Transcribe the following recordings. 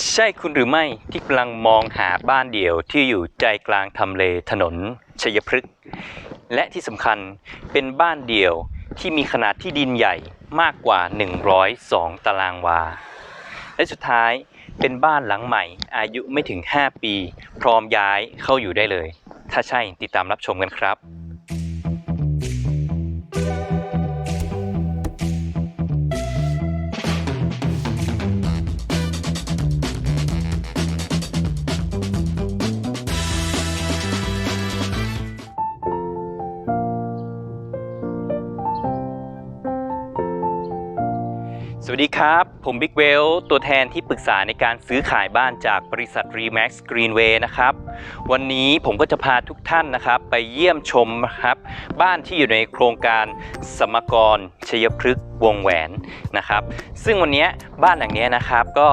ใช่คุณหรือไม่ที่กำลังมองหาบ้านเดี่ยวที่อยู่ใจกลางทำเลถนนชัยพฤกษ์และที่สำคัญเป็นบ้านเดี่ยวที่มีขนาดที่ดินใหญ่มากกว่า 102 ตารางวา และสุดท้ายเป็นบ้านหลังใหม่อายุไม่ถึง 5 ปี พร้อมย้ายเข้าอยู่ได้เลย ถ้าใช่ติดตามรับชมกันครับ สวัสดี ครับ ผมบิ๊กเวลตัวแทนที่ปรึกษาในการซื้อขายบ้านจากบริษัท Remax Greenway นะครับ วันนี้ผมก็จะพาทุกท่านนะครับ ไปเยี่ยมชมนะครับ บ้านที่อยู่ในโครงการสมกรชัยพฤกษ์วงแหวนนะครับ ซึ่งวันนี้บ้านหลังนี้นะครับก็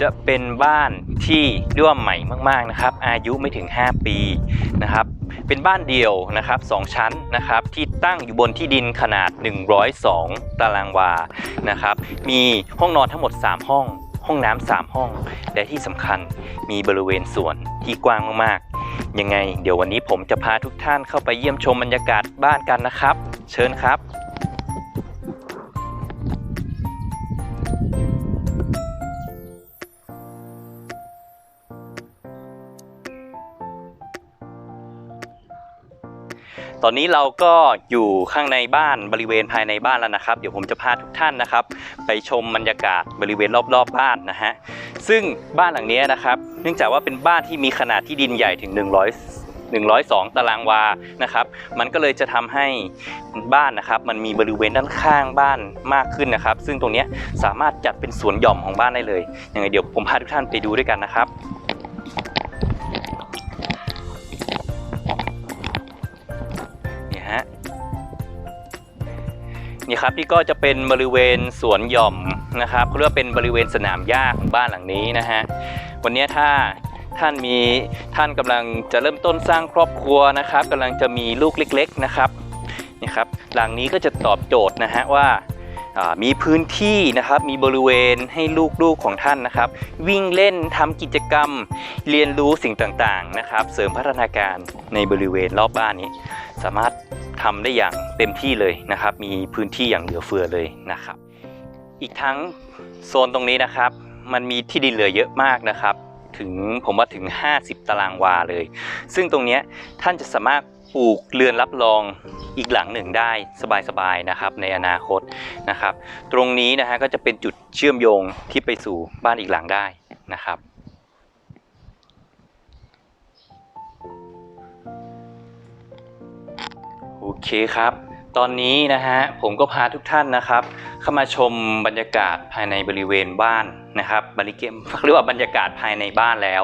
จะเป็นบ้านที่เรียกว่าใหม่มาก ๆนะครับ อายุไม่ถึง 5 ปีนะครับเป็นบ้านเดี่ยวนะครับสองชั้นนะครับที่ตั้งอยู่บนที่ดินขนาด 102 ตารางวานะครับ มีห้องนอนทั้งหมด 3 ห้อง ห้องน้ำ3ห้อง และที่สำคัญมีบริเวณสวนที่กว้างมากๆ ยังไง เดี๋ยววันนี้ผมจะพาทุกท่านเข้าไปเยี่ยมชมบรรยากาศบ้านกันนะครับ เชิญครับ ตอนนี้เราก็อยู่ข้างในบ้านบริเวณภายในบ้านแล้วนะครับ เดี๋ยวผมจะพาทุกท่านนะครับ ไปชมบรรยากาศบริเวณรอบๆบบ้านนะฮะ ซึ่งบ้านหลังนี้นะครับ เนื่องจากว่าเป็นบ้านที่มีขนาดที่ดินใหญ่ถึง 100 102 ตารางวา นะครับ มันก็เลยจะทำให้บ้านนะครับ มันมีบริเวณด้านข้างบ้านมากขึ้นนะครับ ซึ่งตรงนี้สามารถจัดเป็นสวนหย่อมของบ้านได้เลย ยังไงเดี๋ยวผมพาทุกท่านไปดูด้วยกันนะครับ นี่ครับนี่ก็จะเป็นบริเวณสวนหย่อมนะครับเขาเรียกว่าเป็นบริเวณสนามหญ้าของบ้านหลังนี้นะฮะวันนี้ถ้าท่านมีท่านกำลังจะเริ่มต้นสร้างครอบครัวนะครับกำลังจะมีลูกเล็ก ๆนะครับนี่ครับหลังนี้ก็จะตอบโจทย์นะฮะว่าอ่ามีพื้นที่นะครับ มีบริเวณให้ลูกๆของท่านนะครับ วิ่งเล่นทำกิจกรรม เรียนรู้สิ่งต่างๆนะครับ เสริมพัฒนาการในบริเวณรอบบ้านนี้ สามารถ ทำได้อย่างเต็มที่เลยนะครับ มีพื้นที่อย่างเหลือเฟือเลยนะครับ อีกทั้งโซนตรงนี้นะครับ มันมีที่ดินเหลือเยอะมากนะครับ ถึงผมว่าถึง 50 ตารางวาเลย ซึ่งตรงนี้ท่านจะสามารถปลูกเรือนรับรองอีกหลังหนึ่งได้สบายๆนะครับในอนาคตนะครับ ตรงนี้นะฮะก็จะเป็นจุดเชื่อมโยงที่ไปสู่บ้านอีกหลังได้นะครับ เคครับ ตอนนี้นะฮะผมก็พาทุกท่านนะครับ เข้ามาชมบรรยากาศภายในบริเวณบ้านนะครับบริเกมเรียกว่าบรรยากาศภายในบ้านแล้ว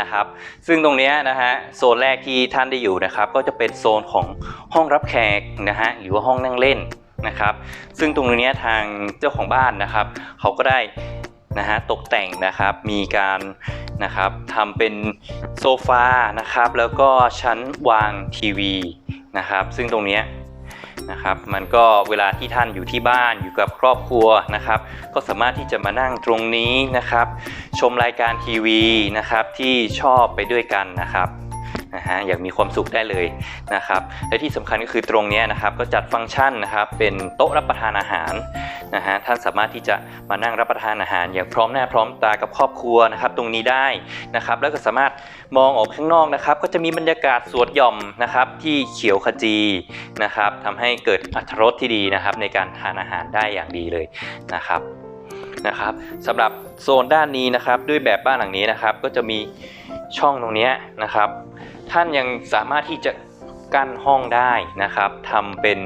นะครับ ซึ่งตรงนี้นะฮะโซนแรกที่ท่านได้อยู่นะครับ ก็จะเป็นโซนของห้องรับแขกนะฮะหรือว่าห้องนั่งเล่นนะครับ ซึ่งตรงนี้ทางเจ้าของบ้านนะครับ เขาก็ได้ นะฮะตกแต่งนะครับมีการนะครับทำเป็นโซฟานะครับแล้วก็ชั้นวางทีวีนะครับ ซึ่งตรงเนี้ยนะครับมันก็เวลาที่ท่านอยู่ที่บ้านอยู่กับครอบครัวนะครับ ก็สามารถที่จะมานั่งตรงนี้นะครับ ชมรายการทีวีนะครับที่ชอบไปด้วยกันนะครับ นะฮะอย่างมีความสุขได้เลยนะครับและที่สำคัญก็คือตรงนี้นะครับก็จัดฟังก์ชันนะครับเป็นโต๊ะรับประทานอาหารนะฮะท่านสามารถที่จะมานั่งรับประทานอาหาร อย่างพร้อมหน้าพร้อมตากับครอบครัวนะครับตรงนี้ได้นะครับแล้วก็สามารถมองออกข้างนอกนะครับก็จะมีบรรยากาศสวนหย่อมนะครับที่เขียวขจีนะครับทำให้เกิดอรรถรสที่ดีนะครับในการทานอาหารได้อย่างดีเลยนะครับนะครับสำหรับโซนด้านนี้นะครับด้วยแบบบ้านหลังนี้นะครับก็จะมีช่องตรงนี้นะครับ ท่านยังสามารถที่จะกั้นห้องได้นะครับทำเป็น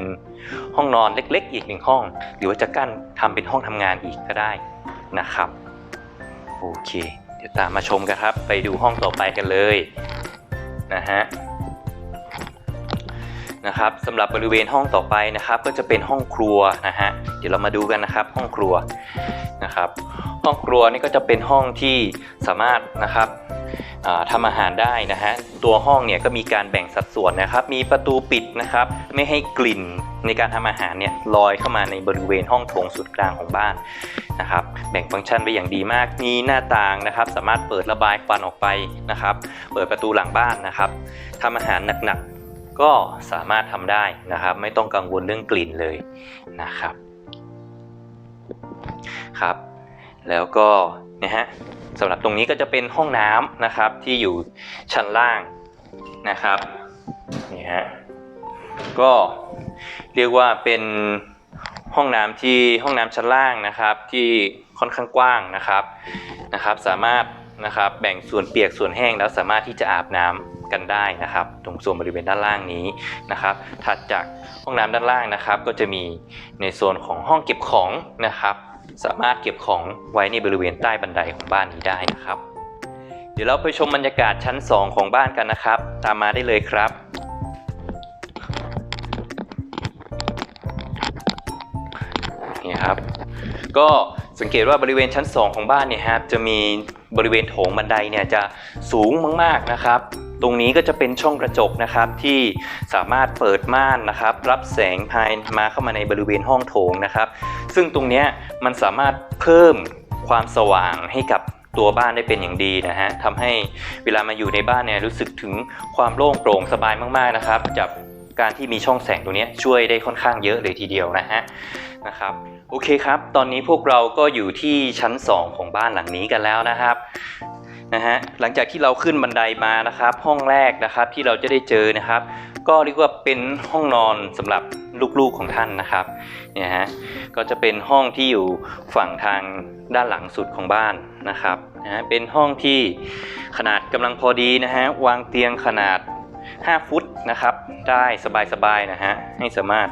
ห้องนอนเล็ก ๆ อีกหนึ่งห้อง หรือว่าจะกั้นทำเป็นห้องทำงานอีกก็ได้นะครับ โอเค เดี๋ยวตามมาชมกันครับ ไปดูห้องต่อไปกันเลยนะฮะนะครับสำหรับบริเวณห้องต่อไปนะครับ ก็จะเป็นห้องครัวนะฮะเดี๋ยวเรามาดูกันนะครับห้องครัวนะครับ ห้องครัวนี่ก็จะเป็นห้องที่สามารถนะครับ ทำอาหารได้นะฮะตัวห้องเนี่ยก็มีการแบ่งสัดส่วนนะครับ มีประตูปิดนะครับไม่ให้กลิ่นในการทำอาหารเนี่ยลอยเข้ามาในบริเวณห้องโถงสุดกลางของบ้านนะครับแบ่งฟังก์ชันไว้อย่างดีมากมีหน้าต่างนะครับ สามารถเปิดระบายควันออกไปนะครับ เปิดประตูหลังบ้านนะครับทำอาหารหนักๆก็สามารถทำได้นะครับ ไม่ต้องกังวลเรื่องกลิ่นเลยนะครับครับ แล้วก็นะฮะสำหรับตรงนี้ก็จะเป็นห้องน้ำนะครับที่อยู่ชั้นล่างนะครับนี่ฮะก็เรียกว่าเป็นห้องน้ำที่ห้องน้ำชั้นล่างนะครับที่ค่อนข้างกว้างนะครับนะครับ สามารถนะครับแบ่งส่วนเปียกส่วนแห้งแล้วสามารถที่จะอาบน้ำกันได้นะครับ ตรงส่วนบริเวณด้านล่างนี้นะครับ ถัดจากห้องน้ำด้านล่างนะครับ ก็จะมีในโซนของห้องเก็บของนะครับ สามารถเก็บของไว้ในบริเวณใต้บันไดของบ้านนี้ได้นะครับ เดี๋ยวเราไปชมบรรยากาศชั้น 2 ของบ้านกันนะครับ ตามมาได้เลยครับนี่ครับ ก็สังเกตว่าบริเวณชั้น 2 ของบ้านเนี่ยครับจะมีบริเวณโถงบันไดเนี่ยจะสูงมากๆนะครับ ตรงนี้ก็จะเป็นช่องกระจกนะครับที่สามารถเปิดม่านนะครับรับแสงภายมาเข้ามาในบริเวณห้องโถงนะครับ ซึ่งตรงนี้มันสามารถเพิ่มความสว่างให้กับตัวบ้านได้เป็นอย่างดีนะฮะทำให้เวลามาอยู่ในบ้านเนี่ยรู้สึกถึงความโล่งโปร่งสบายมากๆนะครับจากการที่มีช่องแสงตรงนี้ช่วยได้ค่อนข้างเยอะเลยทีเดียวนะฮะนะครับโอเคครับ ตอนนี้พวกเราก็อยู่ที่ชั้น 2 ของบ้านหลังนี้กันแล้วนะครับ นะฮะหลังจากที่เราขึ้นบันไดมานะครับ ห้องแรกนะครับที่เราจะได้เจอนะครับ ก็เรียกว่าเป็นห้องนอนสำหรับลูกๆของท่านนะครับเนี่ยฮะก็จะเป็นห้องที่อยู่ฝั่งทางด้านหลังสุดของบ้านนะครับนะฮะเป็นห้องที่ขนาดกำลังพอดีนะฮะวางเตียงขนาด 5 ฟุตนะครับ ได้สบายๆนะฮะให้สามารถ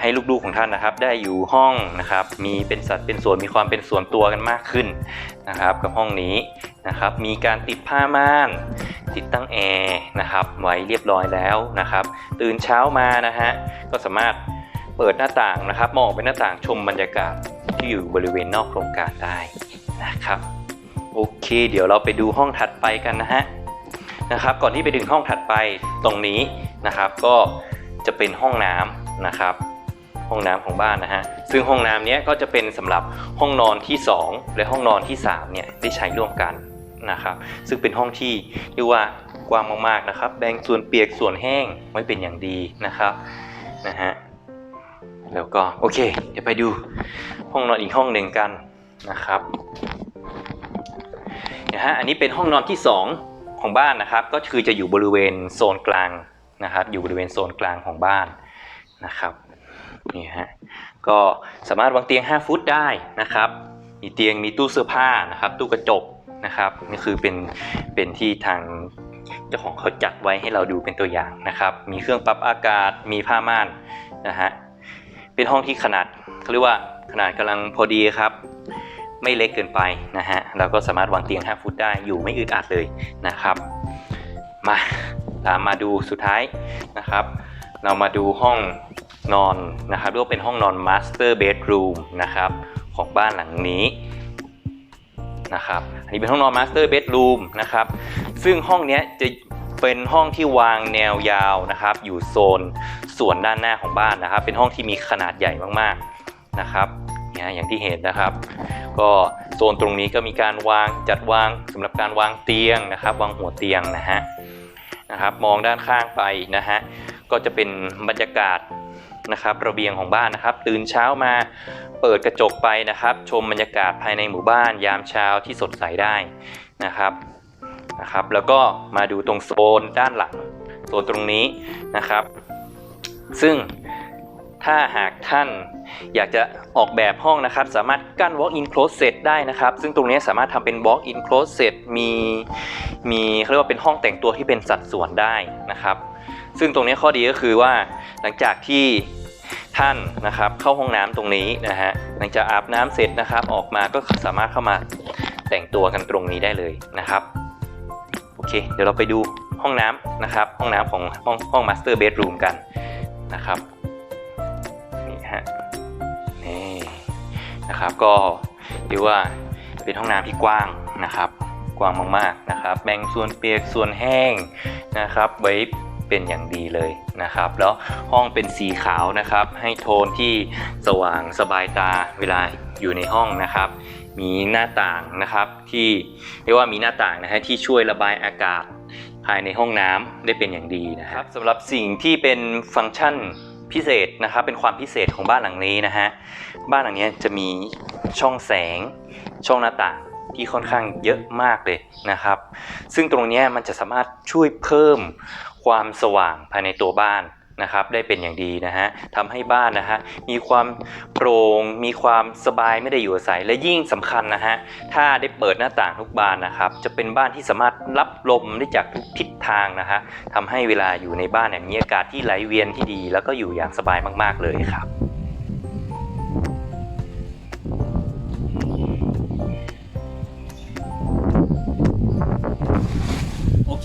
ให้ลูกๆของท่านนะครับ ได้อยู่ห้องนะครับ มีเป็นสัดเป็นส่วนมีความเป็นส่วนตัวกันมากขึ้นนะครับ กับห้องนี้นะครับ มีการติดผ้าม่าน ติดตั้งแอร์นะครับ ไว้เรียบร้อยแล้วนะครับ ตื่นเช้ามานะฮะก็สามารถเปิดหน้าต่างนะครับ มองไปหน้าต่างชมบรรยากาศที่อยู่บริเวณนอกโครงการได้นะครับโอเค เดี๋ยวเราไปดูห้องถัดไปกันนะฮะนะครับ ก่อนที่ไปถึงห้องถัดไปตรงนี้นะครับ ก็จะเป็นห้องน้ำ นะครับห้องน้ำของบ้านนะฮะ ซึ่งห้องน้ำเนี้ยก็จะเป็นสำหรับห้องนอนที่ 2 และห้องนอนที่3เนี่ยได้ใช้ร่วมกันนะครับ ซึ่งเป็นห้องที่เรียกว่ากว้างมากๆนะครับ แบ่งส่วนเปียกส่วนแห้งไว้เป็นอย่างดีนะครับนะฮะ แล้วก็โอเค เดี๋ยวไปดูห้องนอนอีกห้องหนึ่งกันนะครับนะฮะ อันนี้เป็นห้องนอนที่ 2 ของบ้านนะครับ ก็คือจะอยู่บริเวณโซนกลางนะครับ อยู่บริเวณโซนกลางของบ้าน นะครับนี่ฮะก็สามารถวางเตียง 5 ฟุตได้นะครับ มีเตียงมีตู้เสื้อผ้านะครับ ตู้กระจกนะครับนี่คือเป็นเป็นที่ทางเจ้าของเขาจัดไว้ให้เราดูเป็นตัวอย่างนะครับ มีเครื่องปรับอากาศมีผ้าม่านนะฮะเป็นห้องที่ขนาดเขาเรียกว่าขนาดกำลังพอดีครับ ไม่เล็กเกินไปนะฮะเราก็สามารถวางเตียง 5 ฟุตได้อยู่ไม่อึดอัดเลยนะครับมาตามมาดูสุดท้ายนะครับ เรามาดูห้อง นอนนะครับเรียกว่าเป็นห้องนอน master bedroom นะครับของบ้านหลังนี้นะครับอันนี้เป็นห้องนอน master bedroom นะครับซึ่งห้องนี้จะเป็นห้องที่วางแนวยาวนะครับ อยู่โซนส่วนด้านหน้าของบ้านนะครับ เป็นห้องที่มีขนาดใหญ่มากๆนะครับนี่ยอย่างที่เห็นนะครับ ก็โซนตรงนี้ก็มีการวางจัดวางสำหรับการวางเตียงนะครับ วางหัวเตียงนะฮะนะครับ มองด้านข้างไปนะฮะก็จะเป็นบรรยากาศ นะครับระเบียงของบ้านนะครับ ตื่นเช้ามาเปิดกระจกไปนะครับ ชมบรรยากาศภายในหมู่บ้าน ยามเช้าที่สดใสได้นะครับนะครับ แล้วก็มาดูตรงโซนด้านหลังโซนตรงนี้นะครับ ซึ่ง ถ้าหากท่านอยากจะออกแบบห้องนะครับ สามารถกั้น walk-in closet ได้นะครับ ซึ่งตรงนี้สามารถทำเป็น walk-in closet มีมีเขาเรียกว่าเป็นห้องแต่งตัวที่เป็นสัดส่วนได้นะครับ ซึ่งตรงนี้ข้อดีก็คือว่าหลังจากที่ท่านนะครับเข้าห้องน้ำตรงนี้นะฮะหลังจากอาบน้ำเสร็จนะครับ ออกมาก็สามารถเข้ามาแต่งตัวกันตรงนี้ได้เลยนะครับโอเค เดี๋ยวเราไปดูห้องน้ำนะครับ ห้องน้ำของห้องห้องมาสเตอร์เบดรูมกันนะครับ นะครับ ก็เรียกว่าเป็นห้องน้ำที่กว้างนะครับ กว้างมากๆนะครับ แบ่งส่วนเปียกส่วนแห้งนะครับไว้เป็นอย่างดีเลยนะครับ แล้วห้องเป็นสีขาวนะครับ ให้โทนที่สว่างสบายตาเวลาอยู่ในห้องนะครับ มีหน้าต่างนะครับที่เรียกว่ามีหน้าต่างนะฮะที่ช่วยระบายอากาศภายในห้องน้ำได้เป็นอย่างดีนะครับสำหรับสิ่งที่เป็นฟังก์ชัน พิเศษนะครับ เป็นความพิเศษของบ้านหลังนี้นะฮะ บ้านหลังนี้จะมีช่องแสง ช่องหน้าต่างที่ค่อนข้างเยอะมากเลยนะครับ ซึ่งตรงนี้มันจะสามารถช่วยเพิ่มความสว่างภายในตัวบ้าน นะครับได้เป็นอย่างดีนะฮะทำให้บ้านนะฮะมีความโปร่งมีความสบายไม่ได้อยู่อาศัย และยิ่งสำคัญนะฮะถ้าได้เปิดหน้าต่างทุกบานนะครับจะเป็นบ้านที่สามารถรับลมได้จากทุกทิศทางนะฮะทำให้เวลาอยู่ในบ้านเนี่ยมีอากาศที่ไหลเวียนที่ดี แล้วก็อยู่อย่างสบายมาก ๆ เลยครับ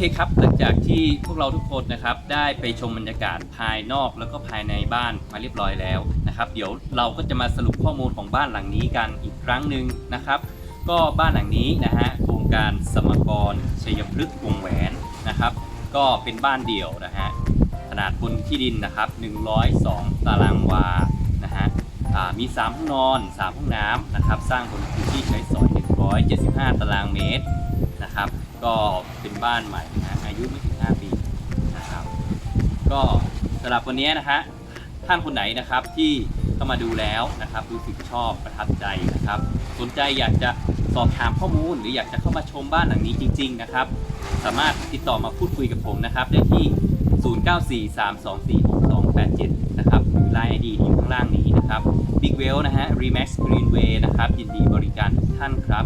เคครับหลังจากที่พวกเราทุกคนนะครับได้ไปชมบรรยากาศภายนอกแล้วก็ภายในบ้านมาเรียบร้อยแล้วนะครับ เดี๋ยวเราก็จะมาสรุปข้อมูลของบ้านหลังนี้กันอีกครั้งหนึ่งนะครับ ก็บ้านหลังนี้นะฮะโครงการสมกรชัยพฤกษ์วงแหวนนะครับ ก็เป็นบ้านเดี่ยวนะฮะขนาดบนที่ดินนะครับ 102 ตารางวานะฮะอ่ามี 3 ห้องนอน 3 ห้องน้ำนะครับ สร้างบนพื้นที่ใช้สอย 175 ตารางเมตรนะครับ ก็เป็นบ้านใหม่นะอายุไม่ถึง 5 ปีนะครับ ก็สำหรับวันนี้นะฮะท่านคนไหนนะครับที่เข้ามาดูแล้วนะครับรู้สึกชอบประทับใจนะครับ สนใจอยากจะสอบถามข้อมูล หรืออยากจะเข้ามาชมบ้านหลังนี้จริง ๆ นะครับ สามารถติดต่อมาพูดคุยกับผมนะครับ ได้ที่ 0943246287 นะครับหรือ Line ID ที่อยู่ข้างล่างนี้นะครับ Big Well นะฮะ Remax Greenway นะครับ ยินดีบริการทุกท่านครับ